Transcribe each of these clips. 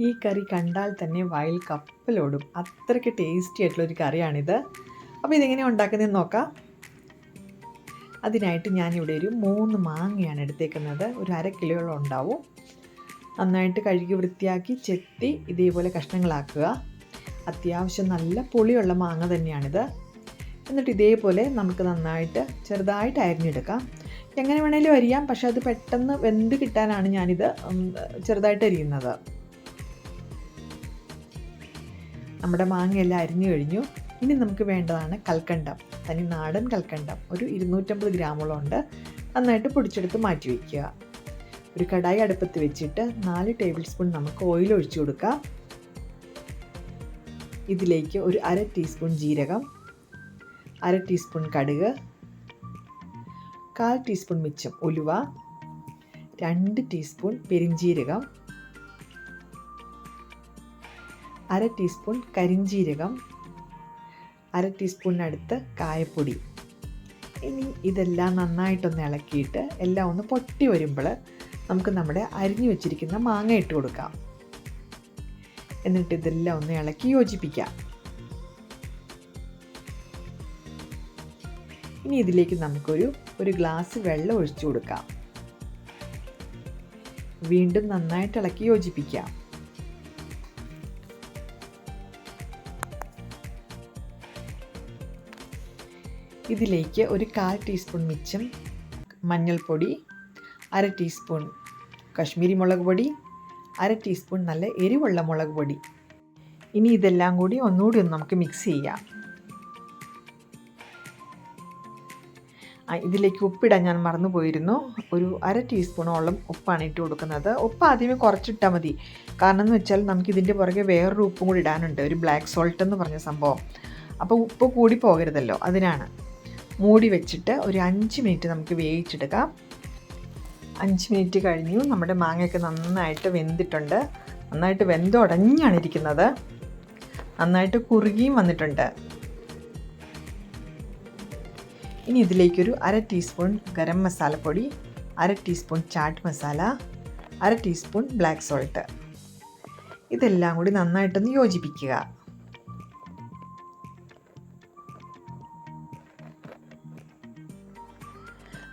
ഈ കറി കണ്ടാൽ തന്നെ വയൽ കപ്പലോടും. അത്രയ്ക്ക് ടേസ്റ്റി ആയിട്ടുള്ള ഒരു കറിയാണിത്. അപ്പോൾ ഇതെങ്ങനെ ഉണ്ടാക്കുന്നതെന്ന് നോക്കാം. അതിനായിട്ട് ഞാനിവിടെ ഒരു മൂന്ന് മാങ്ങയാണ് എടുത്തേക്കുന്നത്. ഒരു അര കിലോയോളം ഉണ്ടാവും. നന്നായിട്ട് കഴുകി വൃത്തിയാക്കി ചെത്തി ഇതേപോലെ കഷ്ണങ്ങളാക്കുക. അത്യാവശ്യം നല്ല പുളിയുള്ള മാങ്ങ തന്നെയാണിത്. എന്നിട്ട് ഇതേപോലെ നമുക്ക് നന്നായിട്ട് ചെറുതായിട്ട് അരിഞ്ഞെടുക്കാം. എങ്ങനെ വേണേലും അരിയാം. പക്ഷെ അത് പെട്ടെന്ന് വെന്ത് കിട്ടാനാണ് ഞാനിത് ചെറുതായിട്ട് അരിയുന്നത്. നമ്മുടെ മാങ്ങയെല്ലാം അരിഞ്ഞു കഴിഞ്ഞു. ഇനി നമുക്ക് വേണ്ടതാണ് കൽക്കണ്ടം. തനി നാടൻ കൽക്കണ്ടം. ഒരു ഇരുന്നൂറ്റമ്പത് ഗ്രാമോളം ഉണ്ട്. നന്നായിട്ട് പൊടിച്ചെടുത്ത് മാറ്റി വയ്ക്കുക ഒരു കടായി അടുപ്പത്ത് വെച്ചിട്ട് നാല് ടേബിൾ സ്പൂൺ നമുക്ക് ഓയിൽ ഒഴിച്ചു കൊടുക്കാം. ഇതിലേക്ക് ഒരു അര ടീസ്പൂൺ ജീരകം അര ടീസ്പൂൺ കടുക് കാൽ ടീസ്പൂൺ മിച്ചം ഉലുവ രണ്ട് ടീസ്പൂൺ പെരിഞ്ജീരകം അര ടീസ്പൂൺ കരിഞ്ജീരകം അര ടീസ്പൂണിനടുത്ത് കായപ്പൊടി. ഇനി ഇതെല്ലാം നന്നായിട്ടൊന്ന് ഇളക്കിയിട്ട് എല്ലാം ഒന്ന് പൊട്ടി വരുമ്പോൾ നമുക്ക് നമ്മുടെ അരിഞ്ഞു വെച്ചിരിക്കുന്ന മാങ്ങ ഇട്ട് കൊടുക്കാം. എന്നിട്ട് ഇതെല്ലാം ഒന്ന് ഇളക്കി യോജിപ്പിക്കാം. ഇനി ഇതിലേക്ക് നമുക്കൊരു ഒരു ഗ്ലാസ് വെള്ളം ഒഴിച്ചു കൊടുക്കാം. വീണ്ടും നന്നായിട്ട് ഇളക്കി യോജിപ്പിക്കാം. ഇതിലേക്ക് ഒരു കാൽ ടീസ്പൂൺ മിച്ചം മഞ്ഞൾപ്പൊടി അര ടീസ്പൂൺ കശ്മീരി മുളക് പൊടി അര ടീസ്പൂൺ നല്ല എരിവുള്ള മുളക് പൊടി. ഇനി ഇതെല്ലാം കൂടി ഒന്നുകൂടി ഒന്ന് നമുക്ക് മിക്സ് ചെയ്യാം. ആ ഇതിലേക്ക് ഉപ്പിടാൻ ഞാൻ മറന്നു പോയിരുന്നു. ഒരു അര ടീസ്പൂണോളം ഉപ്പാണ് ഇട്ട് കൊടുക്കുന്നത്. ഉപ്പ് ആദ്യമേ കുറച്ചിട്ടാൽ മതി. കാരണം എന്ന് വെച്ചാൽ നമുക്ക് ഇതിന്റെ പുറകെ വേറൊരു ഉപ്പും കൂടി ഇടാനുണ്ട്. ഒരു ബ്ലാക്ക് സോൾട്ട് എന്ന് പറഞ്ഞ സംഭവം. അപ്പോൾ ഉപ്പ് കൂടി പോകരുതല്ലോ. അതിനാണ്. മൂടി വെച്ചിട്ട് ഒരു അഞ്ച് മിനിറ്റ് നമുക്ക് വേവിച്ചെടുക്കാം. അഞ്ച് മിനിറ്റ് കഴിഞ്ഞു. നമ്മുടെ മാങ്ങയൊക്കെ നന്നായിട്ട് വെന്തിട്ടുണ്ട്. നന്നായിട്ട് വെന്തുടഞ്ഞാണ് ഇരിക്കുന്നത്. നന്നായിട്ട് കുറുകിയും വന്നിട്ടുണ്ട്. ഇനി ഇതിലേക്കൊരു അര ടീസ്പൂൺ ഗരം മസാലപ്പൊടി അര ടീസ്പൂൺ ചാട്ട് മസാല അര ടീസ്പൂൺ ബ്ലാക്ക് സോൾട്ട്. ഇതെല്ലാം കൂടി നന്നായിട്ടൊന്ന് യോജിപ്പിക്കുക.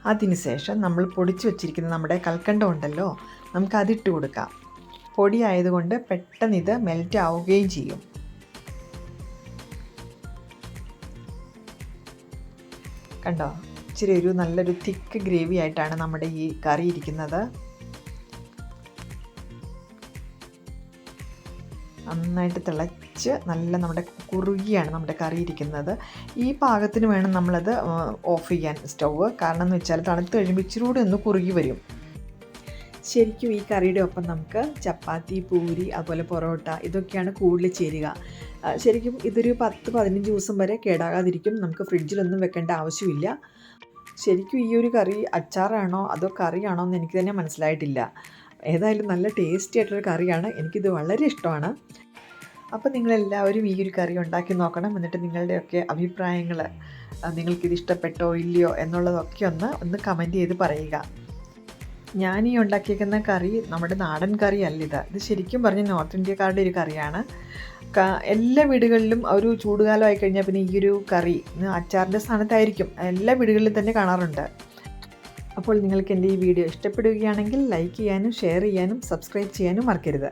അതിനുശേഷം നമ്മൾ പൊടിച്ച് വെച്ചിരിക്കുന്ന നമ്മുടെ കൽക്കണ്ടം ഉണ്ടല്ലോ നമുക്ക് അതിട്ട് കൊടുക്കാം. പൊടി ആയതുകൊണ്ട് പെട്ടെന്ന് ഇത് മെൽറ്റ് ആവുകയും ചെയ്യും. കണ്ടോ? ഇച്ചിരി ഒരു നല്ലൊരു തിക്ക് ഗ്രേവി ആയിട്ടാണ് നമ്മുടെ ഈ കറി ഇരിക്കുന്നത്. നന്നായിട്ട് തിളച്ച് നല്ല നമ്മുടെ കുറുകിയാണ് നമ്മുടെ കറി ഇരിക്കുന്നത്. ഈ പാകത്തിന് വേണം നമ്മളത് ഓഫ് ചെയ്യാൻ സ്റ്റൗവ്. കാരണം എന്ന് വെച്ചാൽ തണുത്ത് കഴിയുമ്പോൾ ഇച്ചിരി കൂടി ഒന്ന് കുറുകി വരും. ശരിക്കും ഈ കറിയുടെ ഒപ്പം നമുക്ക് ചപ്പാത്തി പൂരി അതുപോലെ പൊറോട്ട ഇതൊക്കെയാണ് കൂടുതൽ ചേരുക. ശരിക്കും ഇതൊരു പത്ത് പതിനഞ്ച് ദിവസം വരെ കേടാകാതിരിക്കും. നമുക്ക് ഫ്രിഡ്ജിലൊന്നും വെക്കേണ്ട ആവശ്യമില്ല. ശരിക്കും ഈ ഒരു കറി അച്ചാറാണോ അതോ കറിയാണോ എന്ന് എനിക്ക് തന്നെ മനസ്സിലായിട്ടില്ല. ഏതായാലും നല്ല ടേസ്റ്റി ആയിട്ടൊരു കറിയാണ്. എനിക്കിത് വളരെ ഇഷ്ടമാണ്. അപ്പോൾ നിങ്ങളെല്ലാവരും ഈ ഒരു കറി ഉണ്ടാക്കി നോക്കണം. എന്നിട്ട് നിങ്ങളുടെയൊക്കെ അഭിപ്രായങ്ങൾ നിങ്ങൾക്കിത് ഇഷ്ടപ്പെട്ടോ ഇല്ലയോ എന്നുള്ളതൊക്കെ ഒന്ന് ഒന്ന് കമന്റ് ചെയ്ത് പറയുക. ഞാൻ ഈ ഉണ്ടാക്കിയേക്കുന്ന കറി നമ്മുടെ നാടൻ കറി അല്ല ഇത്. ഇത് ശരിക്കും പറഞ്ഞ നോർത്ത് ഇന്ത്യക്കാരുടെ ഒരു കറിയാണ്. എല്ലാ വീടുകളിലും ഒരു ചൂടുകാലമായി കഴിഞ്ഞാൽ പിന്നെ ഈ ഒരു കറി അച്ചാറിന്റെ സ്ഥാനത്തായിരിക്കും. എല്ലാ വീടുകളിലും തന്നെ കാണാറുണ്ട്. അപ്പോൾ നിങ്ങൾക്ക് എന്റെ ഈ വീഡിയോ ഇഷ്ടപ്പെടുകയാണെങ്കിൽ ലൈക്ക് ചെയ്യാനും ഷെയർ ചെയ്യാനും സബ്സ്ക്രൈബ് ചെയ്യാനും മറക്കരുത്.